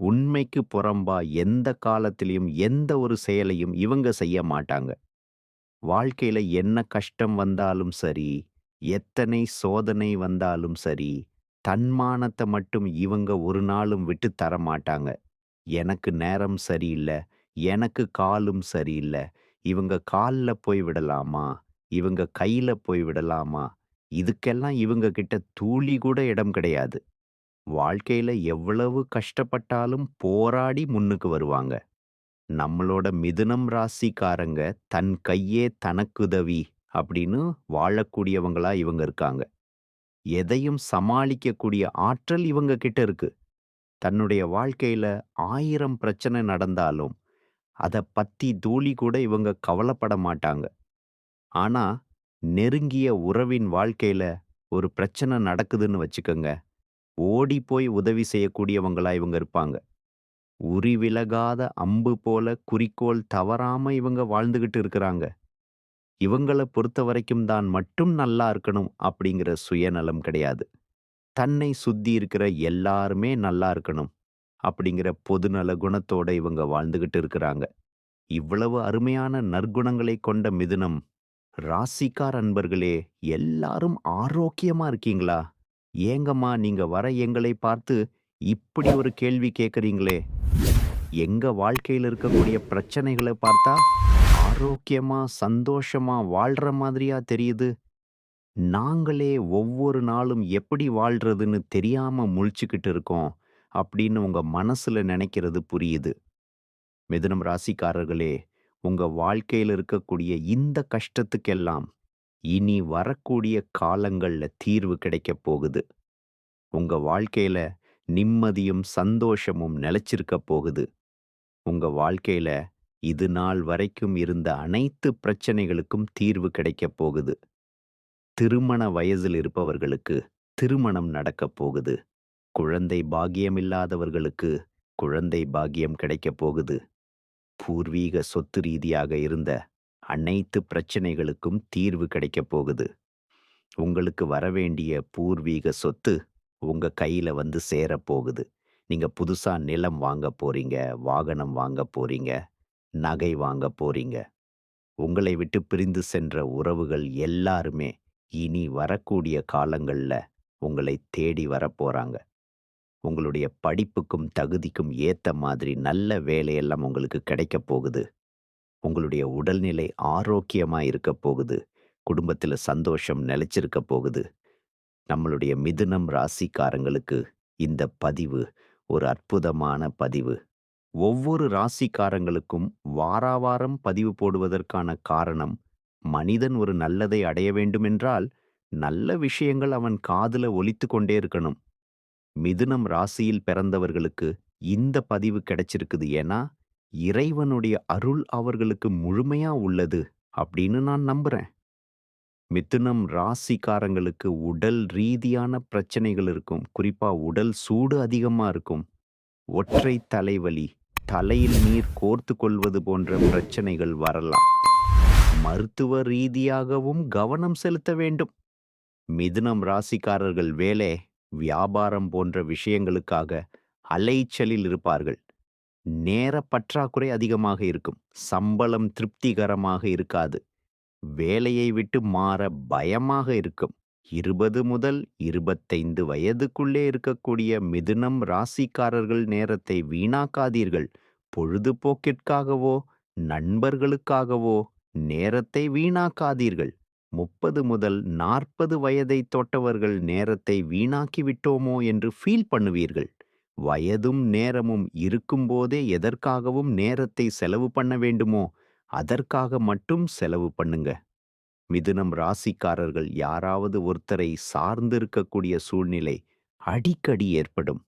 உண்மைக்கு புறம்பா எந்த காலத்திலையும் எந்த ஒரு செயலையும் இவங்க செய்ய மாட்டாங்க. வாழ்க்கையில என்ன கஷ்டம் வந்தாலும் சரி எத்தனை சோதனை வந்தாலும் சரி தன்மானத்தை மட்டும் இவங்க ஒரு நாளும் விட்டு தர மாட்டாங்க. எனக்கு நேரம் சரியில்லை எனக்கு காலும் சரியில்லை இவங்க காலில் போய் விடலாமா இவங்க கையில போய் விடலாமா இதுக்கெல்லாம் இவங்க கிட்ட தூளி கூட இடம் கிடையாது. வாழ்க்கையில எவ்வளவு கஷ்டப்பட்டாலும் போராடி முன்னுக்கு வருவாங்க. நம்மளோட மிதுனம் ராசிக்காரங்க தன் கையே தனக்குதவி அப்படின்னு வாழக்கூடியவங்களா இவங்க இருக்காங்க. எதையும் சமாளிக்கக்கூடிய ஆற்றல் இவங்க கிட்ட இருக்கு. தன்னுடைய வாழ்க்கையில ஆயிரம் பிரச்சனை நடந்தாலும் அதை பத்தி தூளி கூட இவங்க கவலைப்பட மாட்டாங்க. ஆனா நெருங்கிய உறவின் வாழ்க்கையில ஒரு பிரச்சனை நடக்குதுன்னு வச்சுக்கோங்க. ஓடி போய் உதவி செய்யக்கூடியவங்களா இவங்க இருப்பாங்க. உரி விலகாத அம்பு போல குறிக்கோள் தவறாம இவங்க வாழ்ந்துகிட்டு இருக்கிறாங்க. இவங்களை பொறுத்த வரைக்கும் தான் மட்டும் நல்லா இருக்கணும் அப்படிங்கிற சுயநலம் கிடையாது. தன்னை சுத்தி இருக்கிற எல்லாருமே நல்லா இருக்கணும் அப்படிங்கிற பொதுநல குணத்தோட இவங்க வாழ்ந்துகிட்டு இருக்கிறாங்க. இவ்வளவு அருமையான நற்குணங்களை கொண்ட மிதுனம் ராசிக்கார் அன்பர்களே எல்லாரும் ஆரோக்கியமா இருக்கீங்களா? ஏங்கம்மா நீங்க வர எங்களை பார்த்து இப்படி ஒரு கேள்வி கேட்குறீங்களே. எங்க வாழ்க்கையில் இருக்கக்கூடிய பிரச்சனைகளை பார்த்தா ஆரோக்கியமா சந்தோஷமா வாழ்ற மாதிரியா தெரியுது. நாங்களே ஒவ்வொரு நாளும் எப்படி வாழ்றதுன்னு தெரியாம முழிச்சுக்கிட்டு இருக்கோம் அப்படின்னு உங்க மனசுல நினைக்கிறது புரியுது. மிதுனம் ராசிக்காரர்களே உங்க வாழ்க்கையில இருக்கக்கூடிய இந்த கஷ்டத்துக்கெல்லாம் இனி வரக்கூடிய காலங்கள்ல தீர்வு கிடைக்கப் போகுது. உங்க வாழ்க்கையில நிம்மதியும் சந்தோஷமும் நிலைச்சிருக்க போகுது. உங்க வாழ்க்கையில இது நாள் வரைக்கும் இருந்த அனைத்து பிரச்சனைகளுக்கும் தீர்வு கிடைக்கப் போகுது. திருமண வயதில் இருப்பவர்களுக்கு திருமணம் நடக்கப் போகுது. குழந்தை பாக்கியம் இல்லாதவர்களுக்கு குழந்தை பாக்கியம் கிடைக்கப் போகுது. பூர்வீக சொத்து ரீதியாக இருந்த அனைத்து பிரச்சனைகளுக்கும் தீர்வு கிடைக்கப் போகுது. உங்களுக்கு வரவேண்டிய பூர்வீக சொத்து உங்க கையில வந்து சேரப்போகுது நீங்க புதுசா நிலம் வாங்க போறீங்க வாகனம் வாங்க போறீங்க நகை வாங்க போறீங்க. உங்களை விட்டு பிரிந்து சென்ற உறவுகள் எல்லாருமே இனி வரக்கூடிய காலங்கள்ல உங்களை தேடி வரப்போகிறாங்க உங்களுடைய படிப்புக்கும் தகுதிக்கும் ஏத்த மாதிரி நல்ல வேலையெல்லாம் உங்களுக்கு கிடைக்க போகுது. உங்களுடைய உடல்நிலை ஆரோக்கியமாக இருக்க போகுது. குடும்பத்துல சந்தோஷம் நிலைச்சிருக்க போகுது. நம்மளுடைய மிதுனம் ராசிக்காரங்களுக்கு இந்த பதிவு ஒரு அற்புதமான பதிவு. ஒவ்வொரு ராசிக்காரங்களுக்கும் வாராவாரம் பதிவு போடுவதற்கான காரணம் மனிதன் ஒரு நல்லதை அடைய வேண்டுமென்றால் நல்ல விஷயங்கள் அவன் காதுல ஒலித்து கொண்டே இருக்கணும். மிதுனம் ராசியில் பிறந்தவர்களுக்கு இந்த பதிவு கிடைச்சிருக்குது. ஏன்னா இறைவனுடைய அருள் அவர்களுக்கு முழுமையா உள்ளது அப்படின்னு நான் நம்புறேன். மிதுனம் ராசிக்காரங்களுக்கு உடல் ரீதியான பிரச்சனைகள் இருக்கும். குறிப்பா உடல் சூடு அதிகமா இருக்கும். ஒற்றை தலைவலி தலையில் நீர் கோர்த்து கொள்வது போன்ற பிரச்சனைகள் வரலாம். மருத்துவ ரீதியாகவும் கவனம் செலுத்த வேண்டும். மிதுனம் ராசிக்காரர்கள் வேலை வியாபாரம் போன்ற விஷயங்களுக்காக அலைச்சலில் இருப்பார்கள். நேர பற்றாக்குறை அதிகமாக இருக்கும். சம்பளம் திருப்திகரமாக இருக்காது. வேலையை விட்டு மாற பயமாக இருக்கும். இருபது முதல் இருபத்தைந்து வயதுக்குள்ளே இருக்கக்கூடிய மிதுனம் ராசிக்காரர்கள் நேரத்தை வீணாக்காதீர்கள். பொழுதுபோக்கிற்காகவோ நண்பர்களுக்காகவோ நேரத்தை வீணாக்காதீர்கள். முப்பது முதல் நாற்பது வயதை தொட்டவர்கள் நேரத்தை வீணாக்கிவிட்டோமோ என்று ஃபீல் பண்ணுவீர்கள். வயதும் நேரமும் இருக்கும்போதே எதற்காகவும் நேரத்தை செலவு பண்ண வேண்டுமோ அதற்காக மட்டும் செலவு பண்ணுங்க மிதுனம் ராசிக்காரர்கள் யாராவது ஒருத்தரை சார்ந்திருக்கக்கூடிய சூழ்நிலை அடிக்கடி ஏற்படும்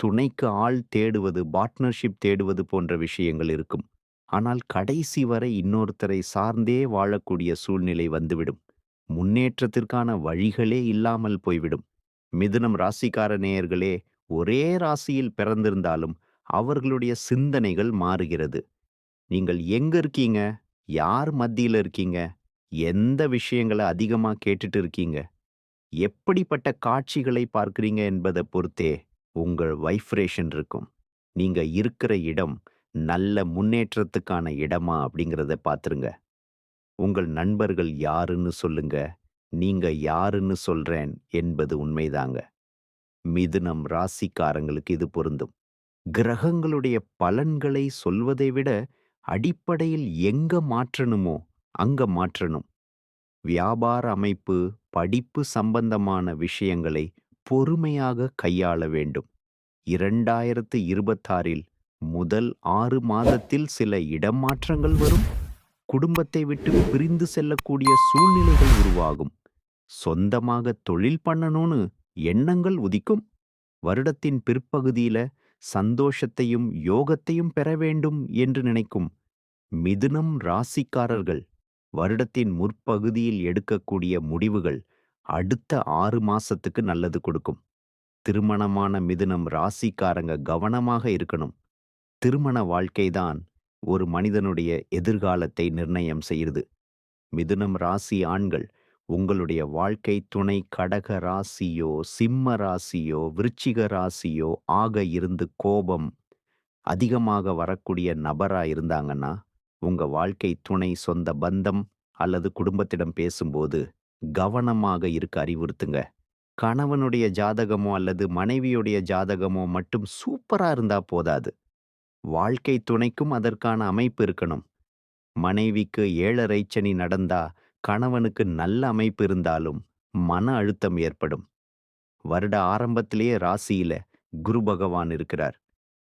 துணைக்கு ஆள் தேடுவது, பார்ட்னர்ஷிப் தேடுவது போன்ற விஷயங்கள் இருக்கும். ஆனால் கடைசி வரை இன்னொருத்தரை சார்ந்தே வாழக்கூடிய சூழ்நிலை வந்துவிடும். முன்னேற்றத்திற்கான வழிகளே இல்லாமல் போய்விடும். மிதுனம் ராசிக்கார நேயர்களே, ஒரே ராசியில் பிறந்திருந்தாலும் அவர்களுடைய சிந்தனைகள் மாறுகிறது. நீங்கள் எங்க இருக்கீங்க? யார் மத்தியில இருக்கீங்க? எந்த விஷயங்கள அதிகமா கேட்டுட்டு இருக்கீங்க? எப்படிப்பட்ட காட்சிகளை பார்க்குறீங்க என்பதை பொறுத்தே உங்கள் வைப்ரேஷன் இருக்கும். நீங்க இருக்கிற இடம் நல்ல முன்னேற்றத்துக்கான இடமா அப்படிங்கிறத பார்த்துருங்க. உங்கள் நண்பர்கள் யாருன்னு சொல்லுங்க. நீங்க யாருன்னு சொல்றேன் என்பது உண்மைதாங்க. மிதுனம் ராசிக்காரங்களுக்கு இது பொருந்தும். கிரகங்களுடைய பலன்களை சொல்வதை விட அடிப்படையில் எங்க மாற்றணுமோ அங்க மாற்றணும். வியாபார அமைப்பு, படிப்பு சம்பந்தமான விஷயங்களை பொறுமையாக கையாள வேண்டும். 2026இல் முதல் ஆறு மாதத்தில் சில இடமாற்றங்கள் வரும். குடும்பத்தை விட்டு பிரிந்து செல்லக்கூடிய சூழ்நிலைகள் உருவாகும். சொந்தமாக தொழில் பண்ணணும்னு எண்ணங்கள் உதிக்கும். வருடத்தின் பிற்பகுதியில சந்தோஷத்தையும் யோகத்தையும் பெற வேண்டும் என்று நினைக்கும் மிதுனம் ராசிக்காரர்கள் வருடத்தின் முற்பகுதியில் எடுக்கக்கூடிய முடிவுகள் அடுத்த ஆறு மாசத்துக்கு நல்லது கொடுக்கும். திருமணமான மிதுனம் ராசிக்காரங்க கவனமாக இருக்கணும். திருமண வாழ்க்கைதான் ஒரு மனிதனுடைய எதிர்காலத்தை நிர்ணயம் செய்கிறது மிதுனம் ராசி ஆண்கள் உங்களுடைய வாழ்க்கை துணை கடக ராசியோ, சிம்ம ராசியோ, விருச்சிக ராசியோ ஆக இருந்து கோபம் அதிகமாக வரக்கூடிய நபரா இருந்தாங்கன்னா, உங்க வாழ்க்கை துணை சொந்த பந்தம் அல்லது குடும்பத்திடம் பேசும்போது கவனமாக இருக்க அறிவுறுத்துங்க. கணவனுடைய ஜாதகமோ அல்லது மனைவியுடைய ஜாதகமோ மட்டும் சூப்பரா இருந்தா போதாது. வாழ்க்கை துணைக்கும் அதற்கான அமைப்பு இருக்கணும். மனைவிக்கு ஏழரை சனி நடந்தா கணவனுக்கு நல்ல அமைப்பு இருந்தாலும் மன அழுத்தம் ஏற்படும். வருட ஆரம்பத்திலேயே ராசியில குரு பகவான் இருக்கிறார்.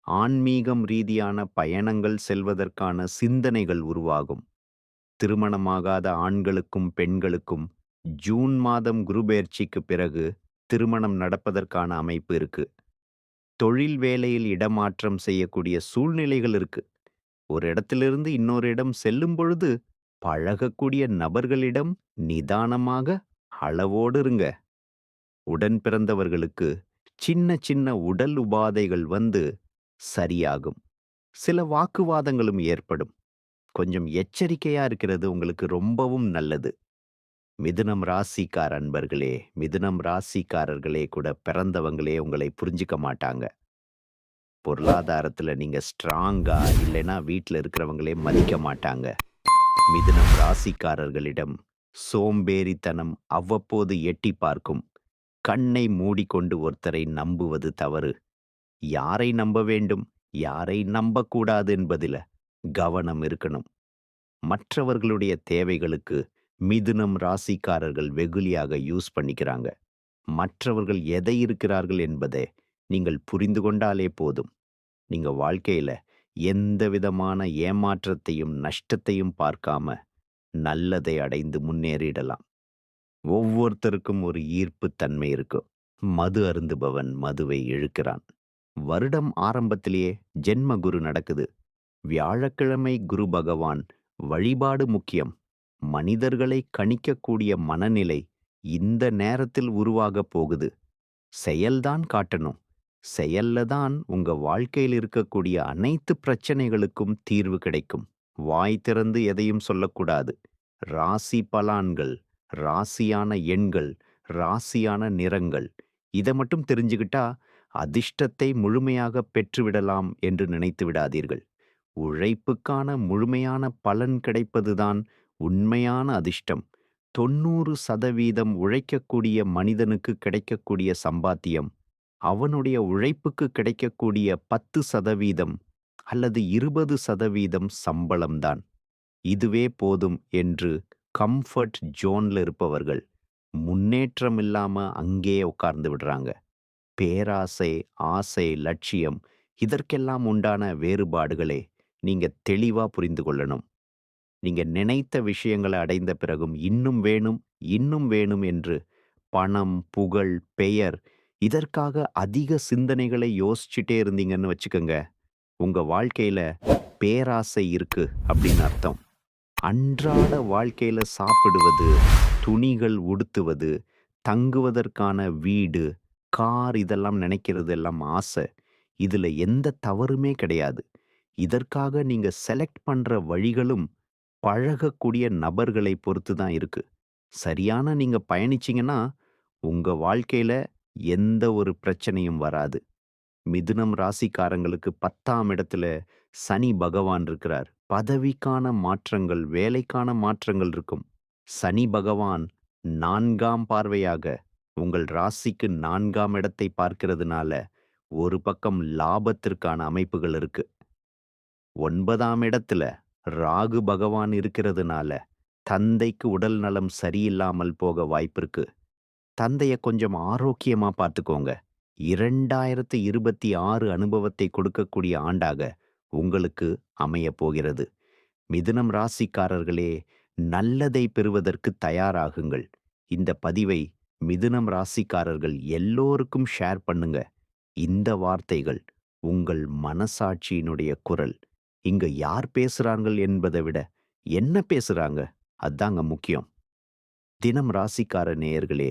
ஆன்மீகம் ரீதியான பயணங்கள் செல்வதற்கான சிந்தனைகள் உருவாகும். திருமணமாகாத ஆண்களுக்கும் பெண்களுக்கும் ஜூன் மாதம் குருபெயர்ச்சிக்கு பிறகு திருமணம் நடப்பதற்கான அமைப்பு இருக்கு. தொழில் வேலையில் இடமாற்றம் செய்யக்கூடிய சூழ்நிலைகள் இருக்கு. ஒரு இடத்திலிருந்து இன்னொரு இடம் செல்லும் பொழுது பழகக்கூடிய நபர்களிடம் நிதானமாக அளவோடு இருங்க. உடன் பிறந்தவர்களுக்கு சின்ன சின்ன உடல் உபாதைகள் வந்து சரியாகும். சில வாக்குவாதங்களும் ஏற்படும். கொஞ்சம் எச்சரிக்கையா இருக்கிறது உங்களுக்கு ரொம்பவும் நல்லது. மிதுனம் ராசிக்கார அன்பர்களே, மிதுனம் ராசிக்காரர்களே கூட பிறந்தவங்களே உங்களை புரிஞ்சுக்க மாட்டாங்க. பொருளாதாரத்துல நீங்க ஸ்ட்ராங்கா இல்லைன்னா வீட்டில் இருக்கிறவங்களே மதிக்க மாட்டாங்க. மிதுனம் ராசிக்காரர்களிடம் சோம்பேறித்தனம் அவ்வப்போது எட்டி பார்க்கும். கண்ணை மூடிக்கொண்டு ஒருத்தரை நம்புவது தவறு. யாரை நம்ப வேண்டும், யாரை நம்பக்கூடாது என்பதில கவனம் இருக்கணும். மற்றவர்களுடைய தேவைகளுக்கு மிதுனம் ராசிக்காரர்கள் வெகுளியாக யூஸ் பண்ணிக்கிறாங்க. மற்றவர்கள் எதை இருக்கிறார்கள் என்பதை நீங்கள் புரிந்து கொண்டாலே போதும். நீங்க வாழ்க்கையில எந்த விதமான ஏமாற்றத்தையும், நஷ்டத்தையும் பார்க்காம நல்லதை அடைந்து முன்னேறிடலாம். ஒவ்வொருத்தருக்கும் ஒரு ஈர்ப்பு தன்மை இருக்கும். மது அருந்துபவன் மதுவை இழுக்கிறான். வருடம் ஆரம்பத்திலேயே ஜென்ம குரு நடக்குது. வியாழக்கிழமை குரு பகவான் வழிபாடு முக்கியம். மனிதர்களை கணிக்கக்கூடிய மனநிலை இந்த நேரத்தில் உருவாகப் போகுது. செயல்தான் காட்டணும். செயல்ல தான் உங்க வாழ்க்கையில் இருக்கக்கூடிய அனைத்து பிரச்சனைகளுக்கும் தீர்வு கிடைக்கும். வாய் திறந்து எதையும் சொல்லக்கூடாது. ராசி பலான்கள், ராசியான எண்கள், ராசியான நிறங்கள் இத மட்டும் தெரிஞ்சுக்கிட்டா அதிர்ஷ்டத்தை முழுமையாக பெற்றுவிடலாம் என்று நினைத்து விடாதீர்கள். உழைப்புக்கான முழுமையான பலன் கிடைப்பதுதான் உண்மையான அதிர்ஷ்டம். 90% உழைக்கக்கூடிய மனிதனுக்கு கிடைக்கக்கூடிய சம்பாத்தியம், அவனுடைய உழைப்புக்கு கிடைக்கக்கூடிய 10% அல்லது 20% சம்பளம்தான். இதுவே போதும் என்று கம்ஃபர்ட் ஜோன்ல இருப்பவர்கள், முன்னேற்றம் இல்லாமல் அங்கேயே உட்கார்ந்து விடுறாங்க. பேராசை, ஆசை, லட்சியம் இதற்கெல்லாம் உண்டான வேறுபாடுகளே நீங்க தெளிவா புரிந்து கொள்ளணும். நீங்க நினைத்த விஷயங்களை அடைந்த பிறகும் இன்னும் வேணும், இன்னும் வேணும் என்று பணம், புகழ், பெயர் இதற்காக அதிக சிந்தனைகளை யோசிச்சுட்டே இருந்தீங்கன்னு வச்சுக்கோங்க, உங்க வாழ்க்கையில பேராசை இருக்கு அப்படின்னு அர்த்தம். அன்றாட வாழ்க்கையில சாப்பிடுவது, துணிகள் உடுத்துவது, தங்குவதற்கான வீடு, கார் இதெல்லாம் நினைக்கிறது எல்லாம் ஆசை. இதுல எந்த தவறுமே கிடையாது. இதற்காக நீங்க செலக்ட் பண்ற வழிகளும் பழகக்கூடிய நபர்களை பொறுத்து தான் இருக்கு. சரியான நீங்க பயணிச்சீங்கன்னா, உங்க வாழ்க்கையில எந்த ஒரு பிரச்சனையும் வராது. மிதுனம் ராசிக்காரங்களுக்கு 10ஆம் இடத்துல சனி பகவான் இருக்கிறார். பதவிக்கான மாற்றங்கள், வேலைக்கான மாற்றங்கள் இருக்கும். சனி பகவான் நான்காம் பார்வையாக உங்கள் ராசிக்கு நான்காம் இடத்தை பார்க்கிறதுனால, ஒரு பக்கம் லாபத்திற்கான அமைப்புகள் இருக்கு. ஒன்பதாம் இடத்துல ராகு பகவான் இருக்கிறதுனால, தந்தைக்கு உடல் நலம் சரியில்லாமல் போக வாய்ப்பிருக்கு. தந்தைய கொஞ்சம் ஆரோக்கியமா பார்த்துக்கோங்க. 2026 அனுபவத்தை கொடுக்கக்கூடிய ஆண்டாக உங்களுக்கு அமையப் போகிறது. மிதுனம் ராசிக்காரர்களே, நல்லதை பெறுவதற்கு தயாராகுங்கள். இந்த பதிவை மிதுனம் ராசிக்காரர்கள் எல்லோருக்கும் ஷேர் பண்ணுங்க. இந்த வார்த்தைகள் உங்கள் மனசாட்சியினுடைய குரல். இங்க யார் பேசுறாங்கள் என்பதை விட, என்ன பேசுறாங்க? அதாங்க முக்கியம். தினம் ராசிக்கார நேயர்களே,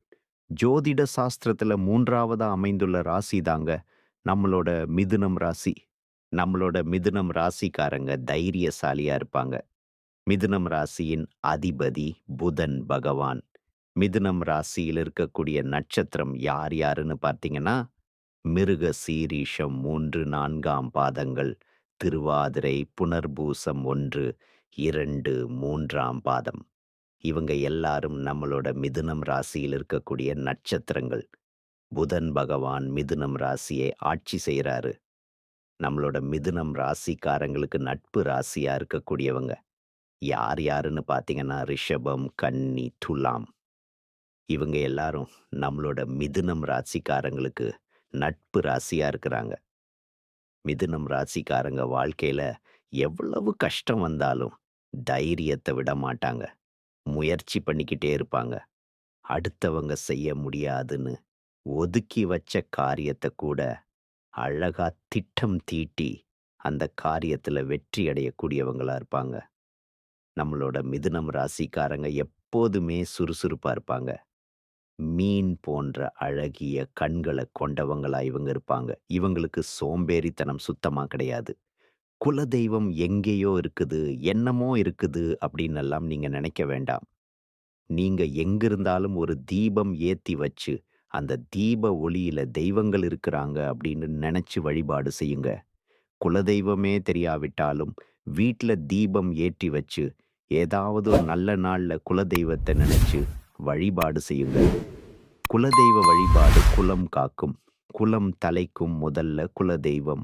ஜோதிட சாஸ்திரத்துல 3வதா அமைந்துள்ள ராசி தாங்க நம்மளோட மிதுனம் ராசி. நம்மளோட மிதுனம் ராசிக்காரங்க தைரியசாலியா இருப்பாங்க. மிதுனம் ராசியின் அதிபதி புதன் பகவான். மிதுனம் ராசியில் இருக்கக்கூடிய நட்சத்திரம் யார் யாருன்னு பார்த்தீங்கன்னா, மிருக சீரிஷம் 3, 4ஆம் பாதங்கள், திருவாதிரை, புனர்பூசம் 1, 2, 3ஆம் பாதம். இவங்க எல்லாரும் நம்மளோட மிதுனம் ராசியில் இருக்கக்கூடிய நட்சத்திரங்கள். புதன் பகவான் மிதுனம் ராசியை ஆட்சி செய்கிறாரு நம்மளோட மிதுனம் ராசிக்காரங்களுக்கு நட்பு ராசியா இருக்கக்கூடியவங்க. யார் யாருன்னு பார்த்தீங்கன்னா, ரிஷபம், கன்னி, துலாம். இவங்க எல்லாரும் நம்மளோட மிதுனம் ராசிக்காரங்களுக்கு நட்பு ராசியா இருக்கிறாங்க. மிதுனம் ராசிக்காரங்க வாழ்க்கையில எவ்வளவு கஷ்டம் வந்தாலும் தைரியத்தை விட மாட்டாங்க. முயற்சி பண்ணிக்கிட்டே இருப்பாங்க. அடுத்தவங்க செய்ய முடியாதுன்னு ஒதுக்கி வச்ச காரியத்தை கூட அழகா திட்டம் தீட்டி அந்த காரியத்துல வெற்றி அடையக்கூடியவங்களா இருப்பாங்க. நம்மளோட மிதுனம் ராசிக்காரங்க எப்போதுமே சுறுசுறுப்பா இருப்பாங்க. மீன் போன்ற அழகிய கண்கள கொண்டவங்களா இவங்க இருப்பாங்க. இவங்களுக்கு சோம்பேறித்தனம் சுத்தமா கிடையாது. குலதெய்வம் எங்கேயோ இருக்குது, என்னமோ இருக்குது அப்படின்னெல்லாம் நீங்க நினைக்க வேண்டாம். நீங்க எங்கிருந்தாலும் ஒரு தீபம் ஏத்தி வச்சு, அந்த தீப ஒளியில தெய்வங்கள் இருக்கிறாங்க அப்படின்னு நினைச்சு வழிபாடு செய்யுங்க. குலதெய்வமே தெரியாவிட்டாலும், வீட்ல தீபம் ஏற்றி வச்சு, ஏதாவது ஒரு நல்ல நாள்ல குலதெய்வத்த நினைச்சு வழிபாடு செய்யுங்க. குலதெய்வ வழிபாடு குலம் காக்கும். குலம் தலைக்கும் முதல்ல குலதெய்வம்.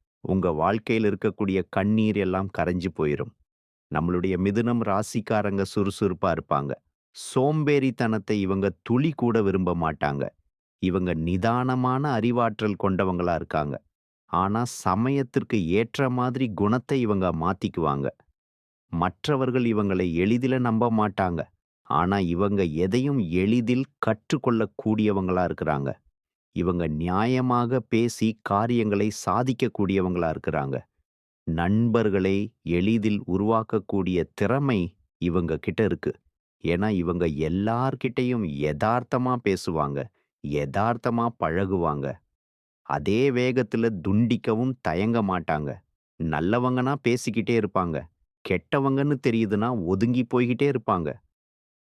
உங்க வாழ்க்கையில இருக்கக்கூடிய கண்ணீர் எல்லாம் கரைஞ்சு போயிரும். நம்மளுடைய மிதுனம் ராசிக்காரங்க சுறுசுறுப்பா இருப்பாங்க. சோம்பேறித்தனத்தை இவங்க துளி கூட விரும்ப மாட்டாங்க. இவங்க நிதானமான அறிவாற்றல் கொண்டவங்களா இருக்காங்க. ஆனா சமயத்திற்கு ஏற்ற மாதிரி குணத்தை இவங்க மாத்திக்குவாங்க. மற்றவர்கள் இவங்களை எளிதில நம்ப மாட்டாங்க. ஆனா இவங்க எதையும் எளிதில் கற்றுக்கொள்ளக்கூடியவங்களா இருக்கிறாங்க. இவங்க நியாயமாக பேசி காரியங்களை சாதிக்கக்கூடியவங்களா இருக்கிறாங்க. நண்பர்களை எளிதில் உருவாக்கக்கூடிய திறமை இவங்க கிட்ட இருக்கு. ஏன்னா இவங்க எல்லார்கிட்டயும் எதார்த்தமா பேசுவாங்க. எதார்த்தமா பழகுவாங்க. அதே வேகத்துல துண்டிக்கவும் தயங்க மாட்டாங்க. நல்லவங்கன்னா பேசிக்கிட்டே இருப்பாங்க. கெட்டவங்கன்னு தெரியுதுன்னா ஒதுங்கி போய்கிட்டே இருப்பாங்க.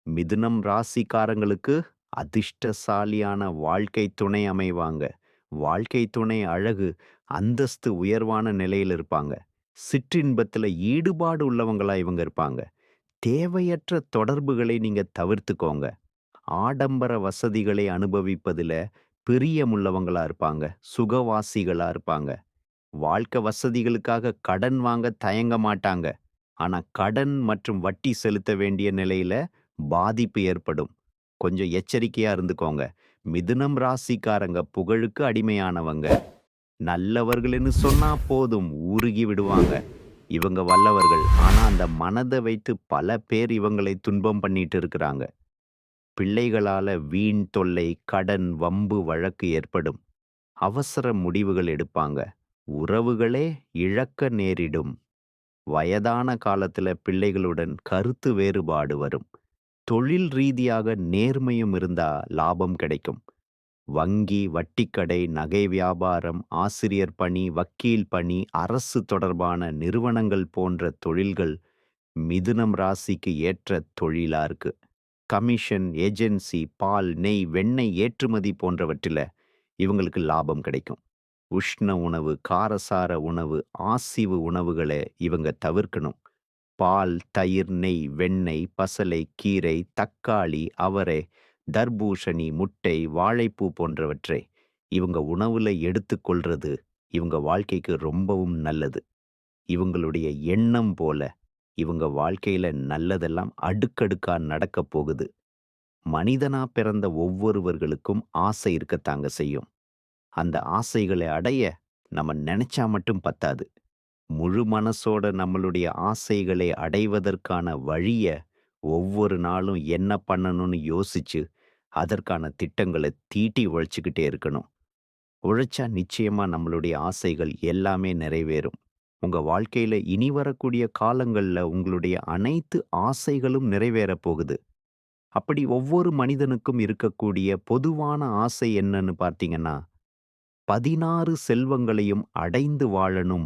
மிதுனம் ராசிக்காரங்களுக்கு அதிர்ஷ்டசாலியான வாழ்க்கை துணை அமைவாங்க. வாழ்க்கை துணை அழகு, அந்தஸ்து உயர்வான நிலையில இருப்பாங்க. சிற்றின்பத்துல ஈடுபாடு உள்ளவங்களா இவங்க இருப்பாங்க. தேவையற்ற தொடர்புகளை நீங்க தவிர்த்துக்கோங்க. ஆடம்பர வசதிகளை அனுபவிப்பதில் பிரியமுள்ளவங்களா இருப்பாங்க. சுகவாசிகளா இருப்பாங்க. வாழ்க்கை வசதிகளுக்காக கடன் வாங்க தயங்க மாட்டாங்க. ஆனா கடன் மற்றும் வட்டி செலுத்த வேண்டிய நிலையில பாதிப்பு ஏற்படும். கொஞ்சம் எச்சரிக்கையா இருந்துக்கோங்க. மிதுனம் ராசிக்காரங்க புகழுக்கு அடிமையானவங்க. நல்லவர்கள்னு சொன்னா போதும் உருகி விடுவாங்க. இவங்க வல்லவர்கள். ஆனா அந்த மனதை வைத்து பல பேர் இவங்களை துன்பம் பண்ணிட்டு இருக்கிறாங்க. பிள்ளைகளால வீண் தொல்லை, கடன், வம்பு, வழக்கு ஏற்படும். அவசர முடிவுகள் எடுப்பாங்க. உறவுகளே இழக்க நேரிடும். வயதான காலத்துல பிள்ளைகளுடன் கருத்து வேறுபாடு வரும். தொழில் ரீதியாக நேர்மையும் இருந்தா லாபம் கிடைக்கும். வங்கி, வட்டிக்கடை, நகை வியாபாரம், ஆசிரியர் பணி, வக்கீல் பணி, அரசு தொடர்பான நிறுவனங்கள் போன்ற தொழில்கள் மிதுனம் ராசிக்கு ஏற்ற தொழிலா இருக்கு. கமிஷன், ஏஜென்சி, பால், நெய், வெண்ணெய் ஏற்றுமதி போன்றவற்றில இவங்களுக்கு லாபம் கிடைக்கும். உஷ்ண உணவு, காரசார உணவு, ஆசிவு உணவுகளை இவங்க தவிர்க்கணும். பால், தயிர், நெய், வெண்ணெய், பசலை, கீரை, தக்காளி, அவரை, தர்பூஷணி முட்டை, வாழைப்பூ போன்றவற்றை இவங்க உணவுல எடுத்துக்கொள்றது இவங்க வாழ்க்கைக்கு ரொம்பவும் நல்லது. இவங்களுடைய எண்ணம் போல இவங்க வாழ்க்கையில நல்லதெல்லாம் அடுக்கடுக்கா நடக்கப் போகுது. மனிதனா பிறந்த ஒவ்வொருவர்களுக்கும் ஆசை இருக்கத்தாங்க செய்யும். அந்த ஆசைகளை அடைய நம்ம நினைச்சா மட்டும் பத்தாது. முழு மனசோட நம்மளுடைய ஆசைகளை அடைவதற்கான வழிய ஒவ்வொரு நாளும் என்ன பண்ணணும்னு யோசிச்சு, அதற்கான திட்டங்களை தீட்டி உழைச்சிக்கிட்டே இருக்கணும். உழைச்சா நிச்சயமா நம்மளுடைய ஆசைகள் எல்லாமே நிறைவேறும். உங்க வாழ்க்கையில இனி வரக்கூடிய காலங்கள்ல உங்களுடைய அனைத்து ஆசைகளும் நிறைவேறப் போகுது. அப்படி ஒவ்வொரு மனிதனுக்கும் இருக்கக்கூடிய பொதுவான ஆசை என்னன்னு பார்த்தீங்கன்னா, 16 செல்வங்களையும் அடைந்து வாழணும்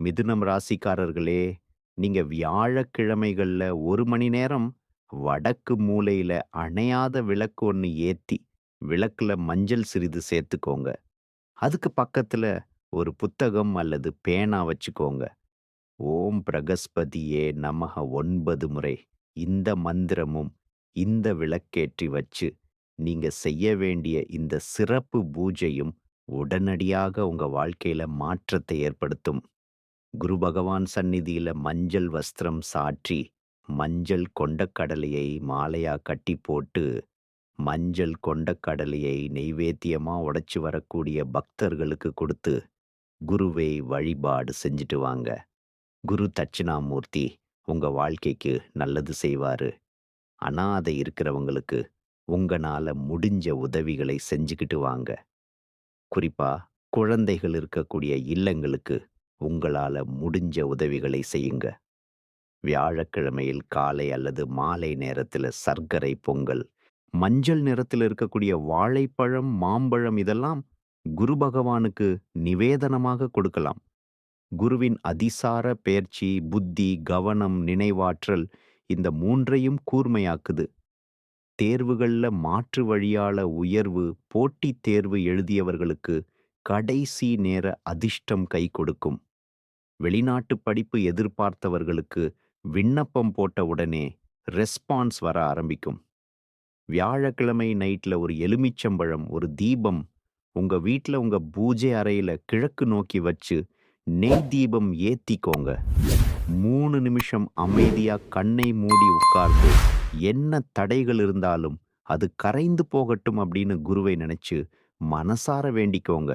மிதுனம் ராசிக்காரர்களே, நீங்க வியாழக்கிழமைகள்ல ஒரு மணி நேரம் வடக்கு மூலையில அணையாத விளக்கு ஒன்று ஏத்தி, விளக்குல மஞ்சள் சிறிது சேர்த்துக்கோங்க. அதுக்கு பக்கத்துல ஒரு புத்தகம் அல்லது பேனா வச்சுக்கோங்க. ஓம் பிரகஸ்பதியே நமக ஒன்பது முறை இந்த மந்திரமும், இந்த விளக்கேற்றி வச்சு, நீங்க செய்ய வேண்டிய இந்த சிறப்பு பூஜையும் உடனடியாக உங்க வாழ்க்கையில மாற்றத்தை ஏற்படுத்தும். குரு பகவான் சந்நிதியில மஞ்சள் வஸ்திரம் சாற்றி, மஞ்சள் கொண்டக்கடலையை மாலையா கட்டி போட்டு, மஞ்சள் கொண்டக்கடலையை நெய்வேத்தியமா உடைச்சு வரக்கூடிய பக்தர்களுக்கு கொடுத்து, குருவை வழிபாடு செஞ்சுட்டு வாங்க. குரு தட்சிணாமூர்த்தி உங்க வாழ்க்கைக்கு நல்லது செய்வாரு. அனாதை இருக்கிறவங்களுக்கு உங்களால முடிஞ்ச உதவிகளை செஞ்சுக்கிட்டு வாங்க. குறிப்பா குழந்தைகள் இருக்கக்கூடிய இல்லங்களுக்கு உங்களால முடிஞ்ச உதவிகளை செய்யுங்க. வியாழக்கிழமையில் காலை அல்லது மாலை நேரத்துல சர்க்கரை பொங்கல், மஞ்சள் நிறத்தில் இருக்கக்கூடிய வாழைப்பழம், மாம்பழம் இதெல்லாம் குரு பகவானுக்கு நிவேதனமாக கொடுக்கலாம். குருவின் அதிசார பேர்ச்சி புத்தி, கவனம், நினைவாற்றல் இந்த மூன்றையும் கூர்மையாக்குது. தேர்வுகள்ல மாற்று வழியால உயர்வு, போட்டித் தேர்வு எழுதியவர்களுக்கு கடைசி நேர அதிர்ஷ்டம் கை கொடுக்கும். வெளிநாட்டு படிப்பு எதிர்பார்த்தவர்களுக்கு விண்ணப்பம் போட்ட உடனே ரெஸ்பான்ஸ் வர ஆரம்பிக்கும். வியாழக்கிழமை நைட்டில் ஒரு எலுமிச்சம்பழம், ஒரு தீபம் உங்கள் வீட்டில் உங்கள் பூஜை அறையில் கிழக்கு நோக்கி வச்சு நெய் தீபம் ஏத்திக்கோங்க. மூணு நிமிஷம் அமைதியாக கண்ணை மூடி உட்கார்ந்து என்ன தடைகள் இருந்தாலும் அது கரைந்து போகட்டும் அப்படின்னு குருவை நினச்சி மனசார வேண்டிக்கோங்க.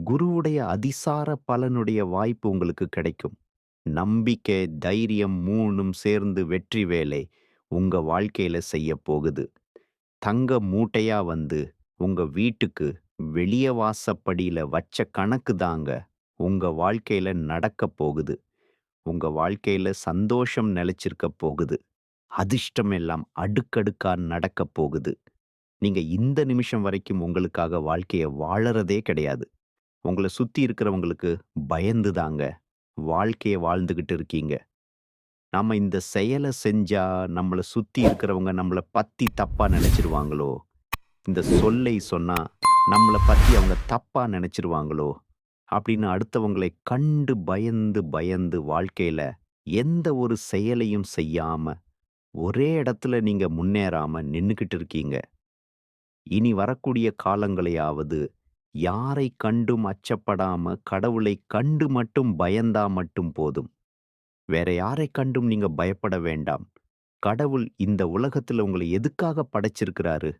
குருவுடைய அதிசார பலனுடைய வாய்ப்பு உங்களுக்கு கிடைக்கும். நம்பிக்கை, தைரியம் மூணும் சேர்ந்து வெற்றி வேலை உங்க வாழ்க்கையில செய்யப் போகுது. தங்க மூட்டையா வந்து உங்க வீட்டுக்கு வெளிய வாசப்படியில வச்ச கணக்கு தாங்க உங்க வாழ்க்கையில நடக்கப் போகுது. உங்க வாழ்க்கையில சந்தோஷம் நிலைச்சிருக்க போகுது. அதிர்ஷ்டம் எல்லாம் அடுக்கடுக்கா நடக்கப் போகுது. நீங்க இந்த நிமிஷம் வரைக்கும் உங்களுக்காக வாழ்க்கைய வாழறதே கிடையாது. உங்களை சுத்தி இருக்கிறவங்களுக்கு பயந்து தாங்க வாழ்க்கையை வாழ்ந்துகிட்டு இருக்கீங்க. நம்ம இந்த செயலை செஞ்சால் நம்மளை சுற்றி இருக்கிறவங்க நம்மள பத்தி தப்பாக நினச்சிருவாங்களோ இந்த சொல்லை சொன்னால் நம்மள பற்றி அவங்க தப்பாக நினச்சிருவாங்களோ அப்படின்னு அடுத்தவங்களை கண்டு பயந்து பயந்து வாழ்க்கையில எந்த ஒரு செயலையும் செய்யாம ஒரே இடத்துல நீங்கள் முன்னேறாம நின்றுக்கிட்டு இருக்கீங்க. இனி வரக்கூடிய காலங்களையாவது யாரை கண்டும் அச்சப்படாம கடவுளை கண்டு மட்டும் பயந்தா மட்டும் போதும். வேற யாரை கண்டும் நீங்க பயப்பட வேண்டாம். கடவுள் இந்த உலகத்துல உங்களை எதுக்காக படைச்சிருக்கிறாரு?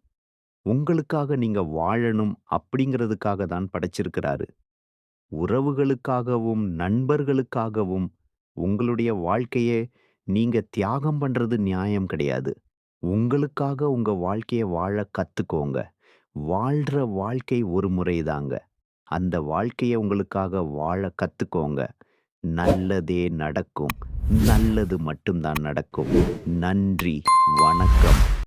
உங்களுக்காக நீங்க வாழணும் அப்படிங்கிறதுக்காக தான் படைச்சிருக்கிறாரு. உறவுகளுக்காகவும், நண்பர்களுக்காகவும் உங்களுடைய வாழ்க்கைய நீங்க தியாகம் பண்றது நியாயம் கிடையாது. உங்களுக்காக உங்க வாழ்க்கைய வாழ கத்துக்கோங்க. வாழ்கிற வாழ்க்கை ஒரு முறைதாங்க. அந்த வாழ்க்கையை உங்களுக்காக வாழ கற்றுக்கோங்க நல்லதே நடக்கும். நல்லது மட்டும்தான் நடக்கும். நன்றி. வணக்கம்.